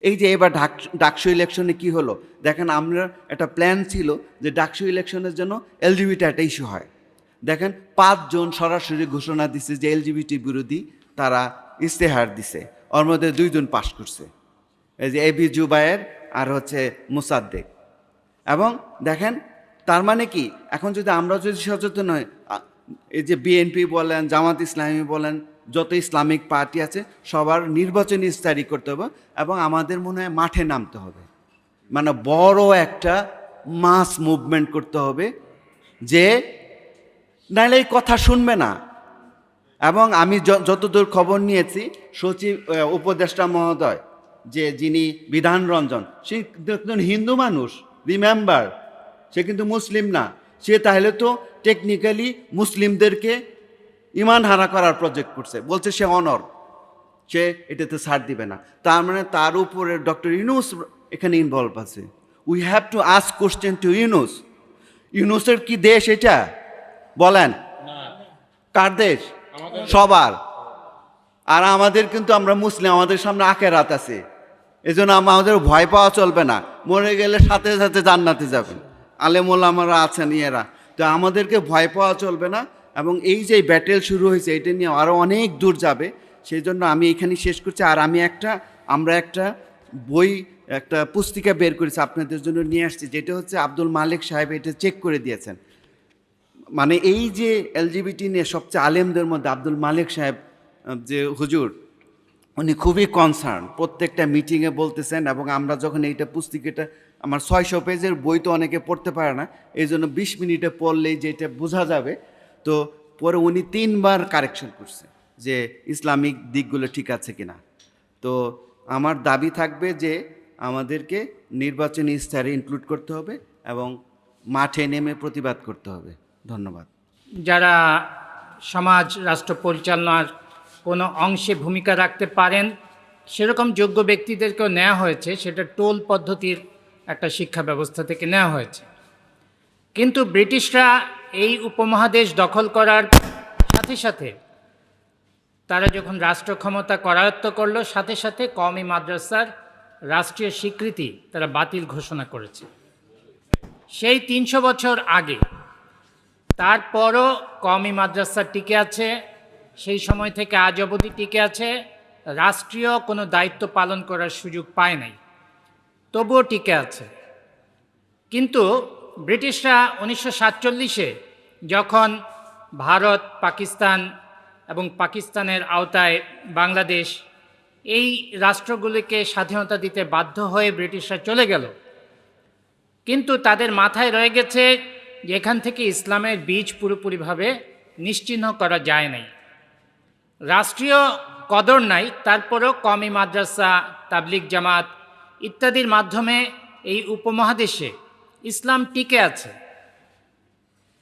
এই যে এবার ডাক ডাকসু ইলেকশনে কি হলো? দেখেন আমরা একটা প্ল্যান ছিল যে ডাকসু ইলেকশনের জন্য এলজিবিটি একটা ইস্যু হয়। দেখেন পাঁচজন সরাসরি ঘোষণা দিছে যে এলজিবিটি বিরোধী তারা ইস্তেহার দিছে। ওর মধ্যে দুইজন পাশ করছে। এই যে এবি জুবায়ের আর হচ্ছে মুসাদ্দেক। এবং দেখেন তার মানে কি? এখন যদি আমরা যদি সচেতন হই এই যে বিএনপি বলেন, জামাত ইসলামী বলেন যত ইসলামিক পার্টি আছে, সবার নির্বাচনী ইস্তারি করতে হবে এবং আমাদের মনে হয় মাঠে নামতে হবে। মানে বড় একটা মাস মুভমেন্ট করতে হবে যে নাহলে এই কথা শুনবে না। এবং আমি যতদূর খবর নিয়েছি, সচিব উপদেষ্টা মহোদয়, যে যিনি বিধান রঞ্জন, সে একজন হিন্দু মানুষ রিমেম্বার সে কিন্তু মুসলিম না। সে তাহলে তো টেকনিক্যালি মুসলিমদেরকে ইমান হারা করার প্রজেক্ট করছে। বলছে সে অনর সে এটাতে ছাড় দিবে না। তার মানে তার উপরে ডক্টর ইউনুস এখানে ইনভলভ আছে। We have to ask question to Yunus. ইউনুসের কি দেশ এটা? বলেন। কার দেশ? সবার। আর আমাদের কিন্তু আমরা মুসলিম, আমাদের সামনে আখের রাত আছে। এই জন্য আমাদের ভয় পাওয়া চলবে না। মরে গেলে সাথে সাথে জান্নাতে যাবেন। আলেমুল আমরা আছেন, ইয়েরা। তো আমাদেরকে ভয় পাওয়া চলবে না। এবং এই যে ব্যাটেল শুরু হয়েছে, এটা নিয়ে আরও অনেক দূর যাবে। সেই জন্য আমি এখানে শেষ করছি। আর আমি একটা, আমরা একটা বই, একটা পুস্তিকা বের করেছি আপনাদের জন্য নিয়ে আসছি, যেটা হচ্ছে আব্দুল মালিক সাহেব এটা চেক করে দিয়েছেন। মানে এই যে এলজিবিটি নিয়ে সবচেয়ে আলেমদের মধ্যে আব্দুল মালিক সাহেব, যে হুজুর, উনি খুবই কনসার্ন প্রত্যেকটা মিটিংয়ে বলতেছেন এবং আমরা যখন এইটা পুস্তিকাটা, আমার ছয়শো পেজের বই তো অনেকে পড়তে পারে না এই জন্য বিশ মিনিটে পড়লেই যেটা বোঝা যাবে তো পরে উনি তিনবার কারেকশন করছে যে ইসলামিক দিকগুলো ঠিক আছে কিনা। তো আমার দাবি থাকবে যে আমাদেরকে নির্বাচনী স্তরে ইনক্লুড করতে হবে এবং মাঠে নেমে প্রতিবাদ করতে হবে। ধন্যবাদ। যারা সমাজ, রাষ্ট্র পরিচালনার কোনো অংশে ভূমিকা রাখতে পারেন, সেরকম যোগ্য ব্যক্তিদেরকেও নেওয়া হয়েছে, সেটা টোল পদ্ধতির একটা শিক্ষা ব্যবস্থা থেকে নেওয়া হয়েছে। কিন্তু ব্রিটিশরা এই উপমহাদেশ দখল করার সাথে সাথে তারা যখন রাষ্ট্র ক্ষমতা করায়ত্ত করল, সাথে সাথে কওমি মাদ্রাসার রাষ্ট্রীয় স্বীকৃতি তারা বাতিল ঘোষণা করেছে। সেই তিনশো বছর আগে তারপরও কওমি মাদ্রাসা টিকে আছে, সেই সময় থেকে আজ অবধি টিকে আছে, রাষ্ট্রীয় কোনো দায়িত্ব পালন করার সুযোগ পায় নাই, তবুও টিকে আছে। কিন্তু ব্রিটিশরা উনিশশো সাতচল্লিশে যখন ভারত, পাকিস্তান এবং পাকিস্তানের আওতায় বাংলাদেশ এই রাষ্ট্রগুলিকে স্বাধীনতা দিতে বাধ্য হয়ে ব্রিটিশরা চলে গেল। কিন্তু তাদের মাথায় রয়ে গেছে যে এখান থেকে ইসলামের বীজ পুরোপুরিভাবে নিশ্চিহ্ন করা যায় নাই। রাষ্ট্রীয় কদর নাই, তারপরেও কমি মাদ্রাসা তাবলিক জামাত ইত্যাদির মাধ্যমে এই উপমহাদেশে ইসলাম টিকে আছে।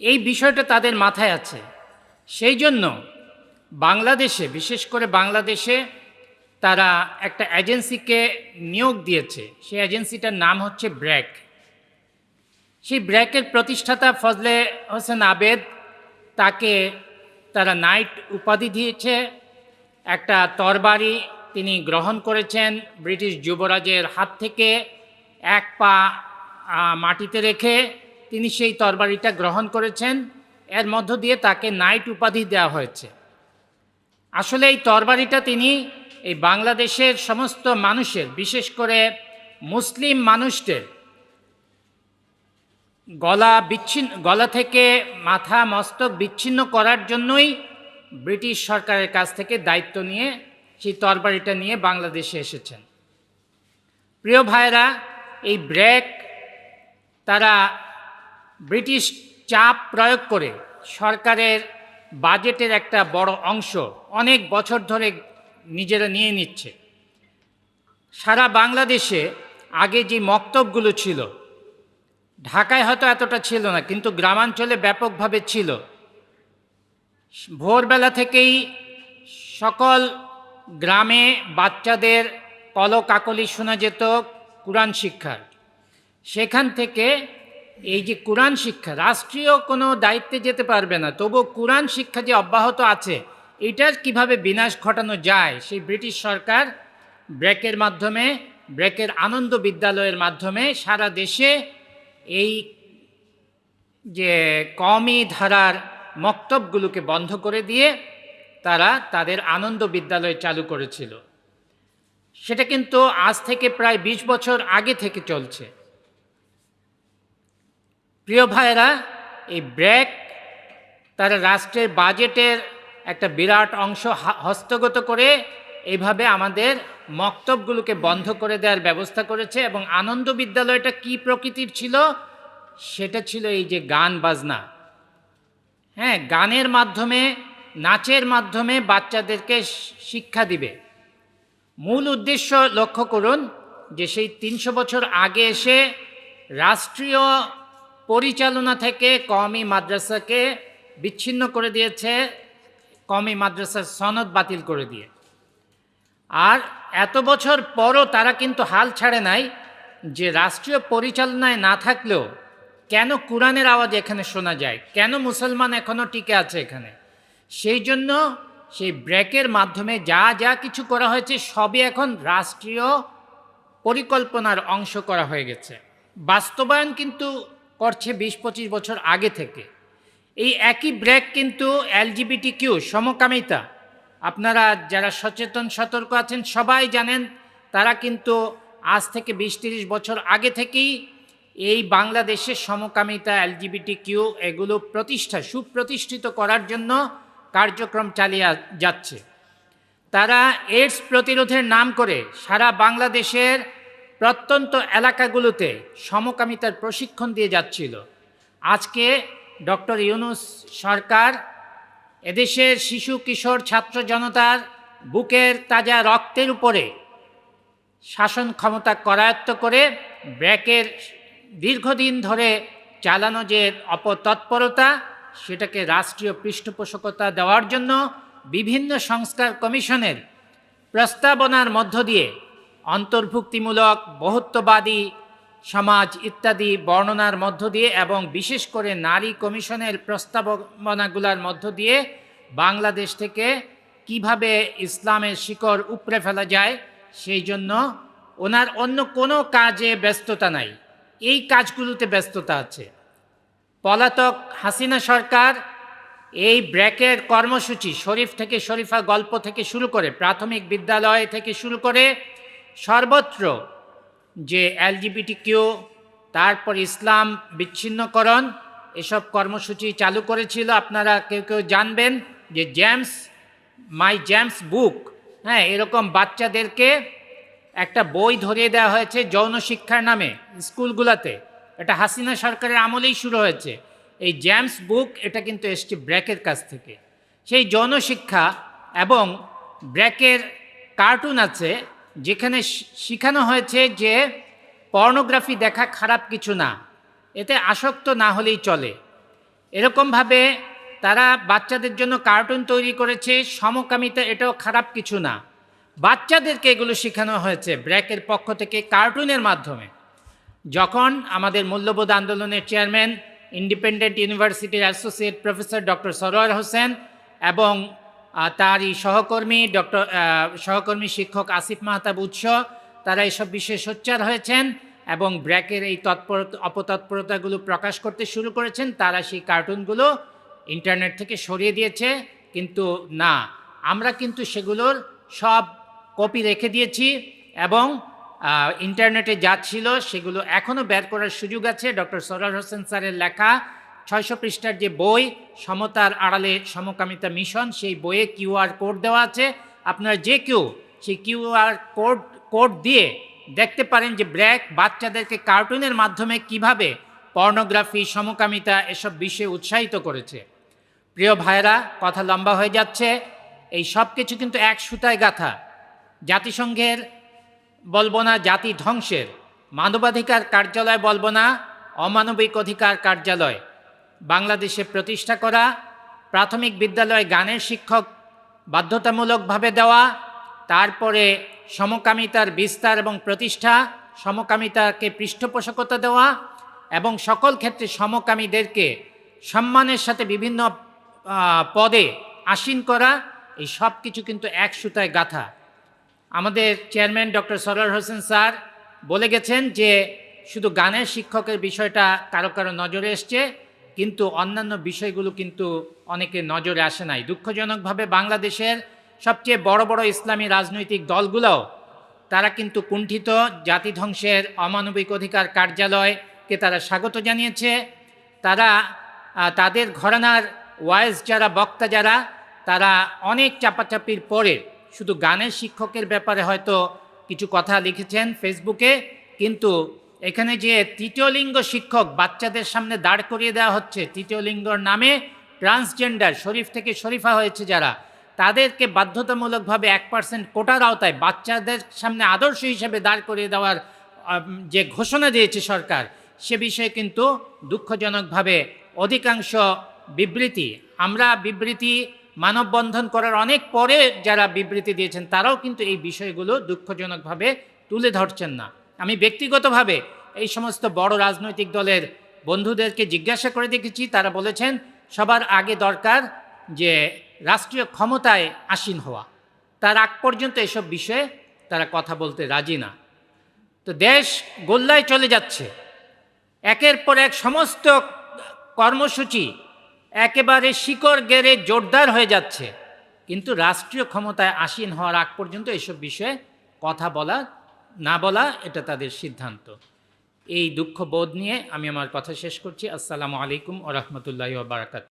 এই বিষয়টা তাদের মাথায় আছে। সেই জন্য বাংলাদেশে, বিশেষ করে বাংলাদেশে তারা একটা এজেন্সিকে নিয়োগ দিয়েছে। সেই এজেন্সিটার নাম হচ্ছে ব্র্যাক। সেই ব্র্যাকের প্রতিষ্ঠাতা ফজলে হোসেন আবেদ, তাকে তারা নাইট উপাধি দিয়েছে। একটা তরবারি তিনি গ্রহণ করেছেন ব্রিটিশ যুবরাজের হাত থেকে। এক পা মাটিতে রেখে তিনি সেই তরবারিটা গ্রহণ করেছেন। এর মধ্য দিয়ে তাকে নাইট উপাধি দেওয়া হয়েছে। আসলে এই তরবারিটা তিনি এই বাংলাদেশের সমস্ত মানুষের, বিশেষ করে মুসলিম মানুষদের গলা বিচ্ছিন্ন, গলা থেকে মাথা মস্তক বিচ্ছিন্ন করার জন্যই ব্রিটিশ সরকারের কাছ থেকে দায়িত্ব নিয়ে সেই তরবারিটা নিয়ে বাংলাদেশে এসেছেন। প্রিয় ভাইরা এই ব্র্যাক তারা ব্রিটিশ চাপ প্রয়োগ করে সরকারের বাজেটের একটা বড় অংশ অনেক বছর ধরে নিজেরা নিয়ে নিচ্ছে। সারা বাংলাদেশে আগে যে মক্তবগুলো ছিল, ঢাকায় হয়তো এতটা ছিল না, কিন্তু গ্রামাঞ্চলে ব্যাপকভাবে ছিল। ভোরবেলা থেকেই সকল গ্রামে বাচ্চাদের কলকাকলি শোনা যেত, কোরআন শিক্ষার। সেখান থেকে এই যে কোরআন শিক্ষা, রাষ্ট্রীয় কোনো দায়িত্বে যেতে পারবে না তবু কোরআন শিক্ষা যে অব্যাহত আছে এটার কীভাবে বিনাশ ঘটানো যায়, সেই ব্রিটিশ সরকার ব্রেকের মাধ্যমে, ব্রেকের আনন্দ বিদ্যালয়ের মাধ্যমে সারা দেশে এই যে কমই ধারার মক্তবগুলোকে বন্ধ করে দিয়ে তারা তাদের আনন্দ বিদ্যালয় চালু করেছিল। সেটা কিন্তু আজ থেকে প্রায় ২০ বছর আগে থেকে চলছে। প্রিয় ভাইয়েরা, এই ব্র্যাক তারা রাষ্ট্রের বাজেটের একটা বিরাট অংশ হস্তগত করে এইভাবে আমাদের মক্তবগুলোকে বন্ধ করে দেওয়ার ব্যবস্থা করেছে এবং আনন্দ বিদ্যালয়টা কি প্রকৃতির ছিল? সেটা ছিল এই যে গান বাজনা। হ্যাঁ গানের মাধ্যমে, নাচের মাধ্যমে বাচ্চাদেরকে শিক্ষা দিবে। মূল উদ্দেশ্য লক্ষ্য করুন যে সেই তিনশো বছর আগে এসে রাষ্ট্রীয় পরিচালনা থেকে কমি মাদ্রাসাকে বিচ্ছিন্ন করে দিয়েছে কমি মাদ্রাসার সনদ বাতিল করে দিয়ে। আর এত বছর পরও তারা কিন্তু হাল ছাড়ে নাই যে রাষ্ট্রীয় পরিচালনায় না থাকলেও কেন কোরআনের আওয়াজ এখানে শোনা যায়, কেন মুসলমান এখনও টিকে আছে এখানে? সেই জন্য সেই ব্রেকের মাধ্যমে যা যা কিছু করা হয়েছে সবই এখন রাষ্ট্রীয় পরিকল্পনার অংশ করা হয়ে গেছে। বাস্তবায়ন কিন্তু করছে বিশ পঁচিশ বছর আগে থেকে। এই একই ব্রেক কিন্তু এলজিবিটি কিউ সমকামিতা। আপনারা যারা সচেতন, সতর্ক আছেন, সবাই জানেন, তারা কিন্তু আজ থেকে বিশ তিরিশ বছর আগে থেকেই এই বাংলাদেশের সমকামিতা এলজিবিটি কিউ এগুলো প্রতিষ্ঠা, সুপ্রতিষ্ঠিত করার জন্য কার্যক্রম চালিয়ে যাচ্ছে। তারা এইডস প্রতিরোধের নাম করে সারা বাংলাদেশের প্রত্যন্ত এলাকাগুলোতে সমকামিতার প্রশিক্ষণ দিয়ে যাচ্ছিল। আজকে ডক্টর ইউনুস সরকার এদেশের শিশু, কিশোর, ছাত্র জনতার বুকের তাজা রক্তের উপরে শাসন ক্ষমতা করায়ত্ত করে ব্র্যাকের দীর্ঘদিন ধরে চালানো যে অপতৎপরতা, সেটাকে রাষ্ট্রীয় পৃষ্ঠপোষকতা দেওয়ার জন্য বিভিন্ন সংস্কার কমিশনের প্রস্তাবনার মধ্য দিয়ে অন্তর্ভুক্তিমূলক, বহুত্ববাদী সমাজ ইত্যাদি বর্ণনার মধ্য দিয়ে এবং বিশেষ করে নারী কমিশনের প্রস্তাবনাগুলোর মধ্য দিয়ে বাংলাদেশ থেকে কীভাবে ইসলামের শিকড় উপড়ে ফেলা যায়, সেই জন্য ওনার অন্য কোনো কাজে ব্যস্ততা নাই। এই কাজগুলোতে ব্যস্ততা আছে। পলাতক হাসিনা সরকার এই ব্র্যাকের কর্মসূচি শরীফ থেকে শরীফা গল্প থেকে শুরু করে প্রাথমিক বিদ্যালয় থেকে শুরু করে সর্বত্র যে এলজিবিটি কিউ তারপর ইসলাম বিচ্ছিন্নকরণ, এসব কর্মসূচি চালু করেছিল, আপনারা কেউ কেউ জানবেন যে জেমস, মাই জেমস বুক হ্যাঁ এরকম বাচ্চাদেরকে একটা বই ধরিয়ে দেওয়া হয়েছে যৌন শিক্ষার নামে স্কুলগুলোতে। এটা হাসিনা সরকারের আমলেই শুরু হয়েছে। এই জ্যামস বুক, এটা কিন্তু এসছে ব্র্যাকের কাছ থেকে। সেই যৌন শিক্ষা এবং ব্র্যাকের কার্টুন আছে যেখানে শিখানো হয়েছে যে পর্নোগ্রাফি দেখা খারাপ কিছু না, এতে আসক্ত না হলেই চলে। এরকমভাবে তারা বাচ্চাদের জন্য কার্টুন তৈরি করেছে, সমকামিতা এটাও খারাপ কিছু না। বাচ্চাদেরকে এগুলো শেখানো হয়েছে ব্র্যাকের পক্ষ থেকে কার্টুনের মাধ্যমে। যখন আমাদের মূল্যবোধ আন্দোলনের চেয়ারম্যান, ইন্ডিপেন্ডেন্ট ইউনিভার্সিটির associate professor doctor Sarwar Hossain এবং তারই সহকর্মী ডক্টর সহকর্মী শিক্ষক আসিফ মাহতাব উৎস, তারা এসব বিষয়ে সোচ্চার হয়েছেন এবং ব্র্যাকের এই তৎপর অপতৎপরতাগুলো প্রকাশ করতে শুরু করেছেন। তারা সেই কার্টুনগুলো ইন্টারনেট থেকে সরিয়ে দিয়েছে, কিন্তু না, আমরা কিন্তু সেগুলোর সব কপি রেখে দিয়েছি এবং ইন্টারনেটে যা ছিল সেগুলো এখনও বের করার সুযোগ আছে। ডক্টর সরার হোসেন স্যারের লেখা ছয়শো পৃষ্ঠার যে বই, সমতার আড়ালে সমকামিতা মিশন, সেই বইয়ে কিউআর কোড দেওয়া আছে। আপনারা যে কেউ সেই কিউআর কোড কোড দিয়ে দেখতে পারেন যে ব্র্যাক বাচ্চাদেরকে কার্টুনের মাধ্যমে কীভাবে পর্নোগ্রাফি, সমকামিতা এসব বিষয়ে উৎসাহিত করেছে। প্রিয় ভাইরা কথা লম্বা হয়ে যাচ্ছে। এই সব কিছু কিন্তু এক সুতায় গাথা। জাতিসংঘের বলব না জাতি ধ্বংসের। মানবাধিকার কার্যালয় বলব না, অমানবিক অধিকার কার্যালয়। বাংলাদেশে প্রতিষ্ঠা করা প্রাথমিক বিদ্যালয়ে গানের শিক্ষক বাধ্যতামূলকভাবে দেওয়া, তারপরে সমকামিতার বিস্তার এবং প্রতিষ্ঠা, সমকামিতাকে পৃষ্ঠপোষকতা দেওয়া এবং সকল ক্ষেত্রে সমকামীদেরকে সম্মানের সাথে বিভিন্ন পদে আসীন করা, এই সব কিছু কিন্তু এক সুতায় গাথা। আমাদের chairman doctor Sarwar Hossain sir বলে গেছেন যে, শুধু গানের শিক্ষকের বিষয়টা কারও কারও নজরে এসছে কিন্তু অন্যান্য বিষয়গুলো কিন্তু অনেকে নজরে আসে নাই। দুঃখজনকভাবে বাংলাদেশের সবচেয়ে বড় বড় ইসলামী রাজনৈতিক দলগুলোও তারা কিন্তু কুণ্ঠিত। জাতি ধ্বংসের অমানবিক অধিকার কার্যালয়কে তারা স্বাগত জানিয়েছে। তারা তাদের ঘরানার ওয়াইজ যারা বক্তা যারা, তারা অনেক চাপাচাপির পরে শুধু গানের শিক্ষকের ব্যাপারে হয়তো কিছু কথা লিখেছেন ফেসবুকে, কিন্তু এখানে যে তৃতীয় লিঙ্গ শিক্ষক বাচ্চাদের সামনে দাঁড় করিয়ে দেওয়া হচ্ছে, তৃতীয় লিঙ্গর নামে ট্রান্সজেন্ডার শরীফ থেকে শরীফা হয়েছে যারা, তাদেরকে বাধ্যতামূলকভাবে এক পার্সেন্ট কোটার আওতায় বাচ্চাদের সামনে আদর্শ হিসেবে দাঁড় করিয়ে দেওয়ার যে ঘোষণা দিয়েছে সরকার, সে বিষয়ে কিন্তু দুঃখজনকভাবে অধিকাংশ বিবৃতি, আমরা বিবৃতি মানববন্ধন করার অনেক পরে যারা বিবৃতি দিয়েছেন, তারাও কিন্তু এই বিষয়গুলো দুঃখজনকভাবে তুলে ধরছেন না। আমি ব্যক্তিগতভাবে এই সমস্ত বড় রাজনৈতিক দলের বন্ধুদেরকে জিজ্ঞাসা করে দেখেছি, তারা বলেছেন সবার আগে দরকার যে রাষ্ট্রীয় ক্ষমতায় আসীন হওয়া। তার আগ পর্যন্ত এসব বিষয়ে তারা কথা বলতে রাজি না। তো দেশ গোল্লায় চলে যাচ্ছে। একের পর এক সমস্ত কর্মসূচি একেবারে শিকড় গেড়ে জোরদার হয়ে যাচ্ছে। কিন্তু রাষ্ট্রীয় ক্ষমতায় আসীন হওয়ার আগ পর্যন্ত এসব বিষয়ে কথা বলা না বলা এটা তাদের সিদ্ধান্ত। এই দুঃখ বোধ নিয়ে আমি আমার কথা শেষ করছি। আসসালামু আলাইকুম ও রহমতুল্লাহ বারাকাত